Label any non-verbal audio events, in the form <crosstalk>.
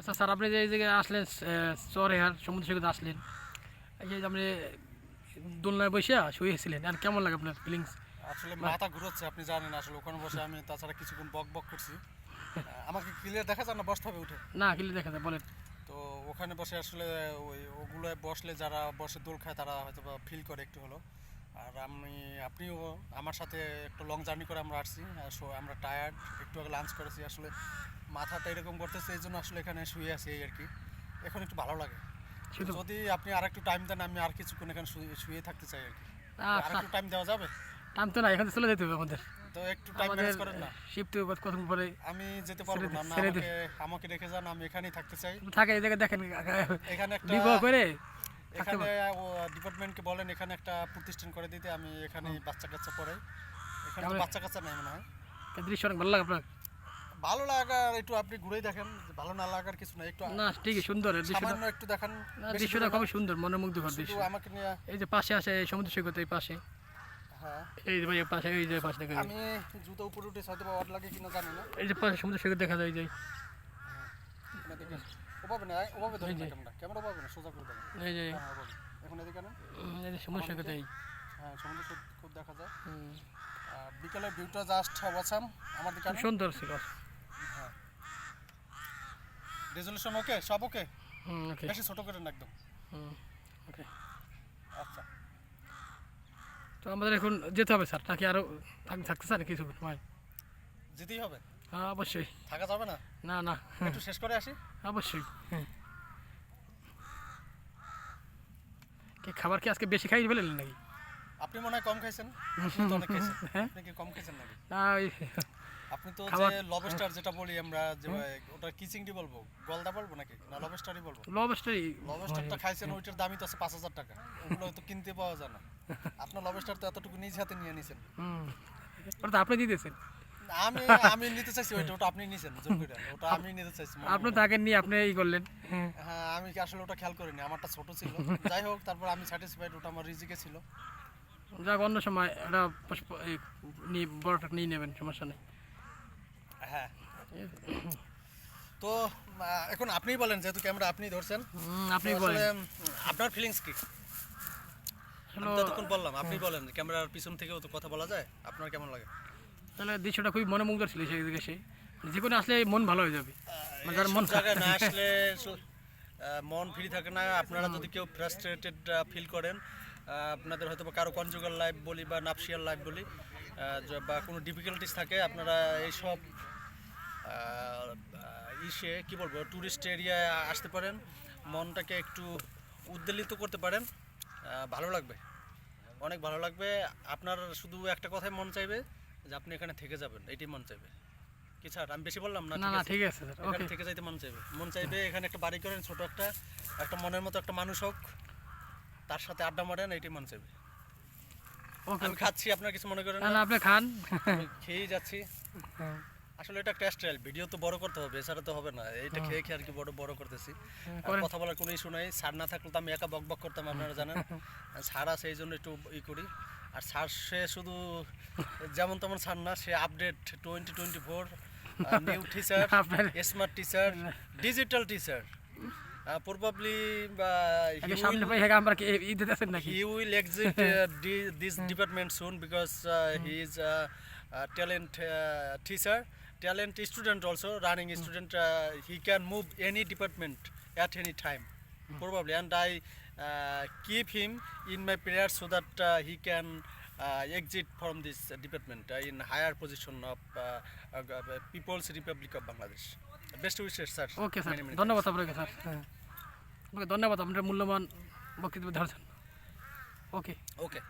আচ্ছা স্যার আপনি যে এই জায়গায় আসলেন চরেহার সমুদ্র সৈকতে আসলেন এই যে আপনি দোলনায় বসে শুয়েছিলেন আর কেমন লাগে আপনার ফিলিংস আসলে মাথা ঘুরোচ্ছে আপনি জানেন আসলে ওখানে বসে আমি তাছাড়া কিছুক্ষণ বক বক করছি। আমাকে ক্লিয়ার দেখা যায় না বসতে হবে উঠে। না কিলে দেখা যায় বলেন। তো ওখানে বসে আসলে ওই ওগুলোয় বসলে যারা বসে দোল খায় তারা হয়তো বা ফিল করে একটু হলো আর আমি আপনিও আমার সাথে একটু লং জার্নি করে আমরা আসছি। আমরা টায়ার্ড একটু আগে লাঞ্চ করেছি। আসলে মাথাটা এরকম করতেছে এই জন্য আসলে এখানে শুয়ে আছি এই আর কি। এখন একটু ভালো লাগে। যদি আপনি আর একটু টাইম দেন আমি আর কিছুক্ষণ এখানে শুয়ে- থাকতে চাই আর কি। আর একটু টাইম দেওয়া যাবে? টাইম তো না এখান চলে যেতে হবে আমাদের। তো একটু টাইম ম্যানেজ করেন না। শিফট কতক্ষণ পরে আমি যেতে পারব না। আমাকে আমাকে রেখে যান আমি এখানেই থাকতে চাই। থাকে এই জায়গায় দেখেন এখানে একটা বিবাহ করে এখানে ডিপার্টমেন্টকে বলেন এখানে একটা প্রতিষ্ঠান করে দিতে আমি এখানে বাচ্চা কাচ্চা পড়াই। এখানে বাচ্চা কাচ্চা নাই মনে হয়। দৃশ্য অনেক ভালো লাগে আপনার? ভালো লাগার একটু আপনি ঘুরেই দেখেন ভালো না লাগার কিছু না একটু না ঠিকই সুন্দর দৃশ্যটা। সামান্য একটু দেখেন দৃশ্যটা। খুবই সুন্দর মনোমুগ্ধকর শুধু দৃশ্য। আমাকে নিয়ে এই যে পাশে আসে এই সমুদ্র সৈকত এই পাশে। হ্যাঁ। এই যে ভাই পাশে এই যে পাশে দেখা আমি জুতো উপরে উঠে বা অড লাগে কিনা জানি না। এই যে পাশে সমুদ্র সৈকত দেখা যায় এই যে। এখানে দেখেন। ওভাবে না? ওভাবে ধরেন না ক্যামেরা ক্যামেরা ওভাবে না? সোজা করে দেন এই যে। হ্যাঁ এখন এদিকে না এই যে সমুদ্র হ্যাঁ সমুদ্র খুব দেখা যায়। হুম, ভিউটা জাস্ট ওয়াসাম আমার দিকে সুন্দর ছিল। হ্যাঁ। রেজলিউশন ওকে সব ওকে হুম ওকে বেশি ছোট করেন না একদম। হুম ওকে আচ্ছা। তো আমাদের এখন যেতে হবে স্যার। নাকি আরও থাক- থাকতে স্যার কিছু সময়? যেতেই হবে। অবশ্যই। থাকা যাবে না? না না। একটু শেষ করে আসি? অবশ্যই। হ্যাঁ কি খাবার কি আজকে বেশি খাই ফেলেন নাকি? আপনি মনে হয় কম খাইছেন? আপনি <laughs> হ্যাঁ? কি কম খাইছেন নাকি? না আপনি তো যে লবস্টার যেটা বলি আমরা যে ওটা কি চিংড়ি বলব? গলদা বলব নাকি? না লবস্টারই বলব। লবস্টারই লবস্টারটা খাইছেন ওইটার দামই তো আছে পাঁচ হাজার টাকা। ওগুলো তো কিনতে পাওয়া যায় না। <laughs> আপনার লবস্টার তো এতটুকু নিজ হাতে নিয়ে নিছেন। হুম। ওটা তো আপনি দিতেছেন আমি আমি নিতে চাইছি ওইটা ওটা আপনি নিছেন জোর করে। ওটা আমি নিতে চাইছি আপনি। তাকে নিয়ে আপনি ই করলেন। হ্যাঁ। হ্যাঁ আমি কি আসলে ওটা খেয়াল করিনি আমারটা ছোট ছিল। যাই হোক তারপর আমি স্যাটিসফাইড ওটা আমার রিজিকে ছিল। যাক অন্য সময় এটা নিয়ে বড়টা নিয়ে নেবেন সমস্যা নেই। হ্যাঁ। তো এখন আপনিই বলেন যেহেতু ক্যামেরা আপনি ধরছেন। আপনি বলেন। আপনার ফিলিংস কি? ততক্ষণ বললাম আপনি বলেন ক্যামেরার পিছন থেকেও তো কথা বলা যায় আপনার কেমন লাগে? তাহলে দৃশ্যটা খুবই মনোমুগ্ধ ছিল সেই দিকে সে। যে কোনো আসলে মন ভালো হয়ে যাবে। মানে যার মন না আসলে মন ফ্রি থাকে না। আপনারা যদি কেউ ফ্রাস্ট্রেটেড ফিল করেন আপনাদের হয়তো বা কারও কনজুগাল লাইফ বলি বা নাপসিয়াল লাইফ বলি বা কোনো ডিফিকাল্টিস থাকে আপনারা এইসব ইসে কি বলব ট্যুরিস্ট এরিয়ায় আসতে পারেন। মনটাকে একটু উদ্বেলিত করতে পারেন। ভালো লাগবে। অনেক ভালো লাগবে। আপনার শুধু একটা কথাই মন চাইবে যে আপনি এখানে থেকে যাবেন এটাই মন চাইবে। কি স্যার আমি বেশি বললাম না? না ঠিক আছে? স্যার ওকে থেকে যাইতে মন চাইবে। মন চাইবে এখানে একটা বাড়ি করেন ছোট একটা একটা মনের মতো একটা মানুষ হোক তার সাথে আড্ডা মারেন এইটাই মন চাইবে। ওকে আমি খাচ্ছি আপনার কিছু মনে করেন না? আপনি খান। খেয়েই যাচ্ছি। হ্যাঁ, আসলে এটা একটা স্টাইল ভিডিও তো বড় করতে হবে এছাড়া তো হবে না। এইটা খেয়ে খেয়ে আর কি বড় বড় করতেছি। কথা বলার কোনো ইস্যু নাই। স্যার না থাকলে তো আমি একা বক বক করতাম আপনারা জানেন। স্যার আছে এই জন্য একটু ই করি। আর স্যার সে শুধু যেমন তেমন স্যার না সে update twenty twenty four new teacher smart teacher digital teacher probably সামনে পাই হ্যাঁ আমরা ই দিতেছেন নাকি he will exit uh, di- this department soon because uh, he is a, a talent uh, teacher talent student also running student uh, he can move any uh, keep him in my prayers so that uh, he can uh, exit from this uh, department uh, in higher position of uh, uh, people's republic of bangladesh best wishes sir Okay, sir. ধন্যবাদ আপনাকে sir হ্যাঁ ধন্যবাদ আপনার মূল্যবান বক্তব্য ধরার ওকে ওকে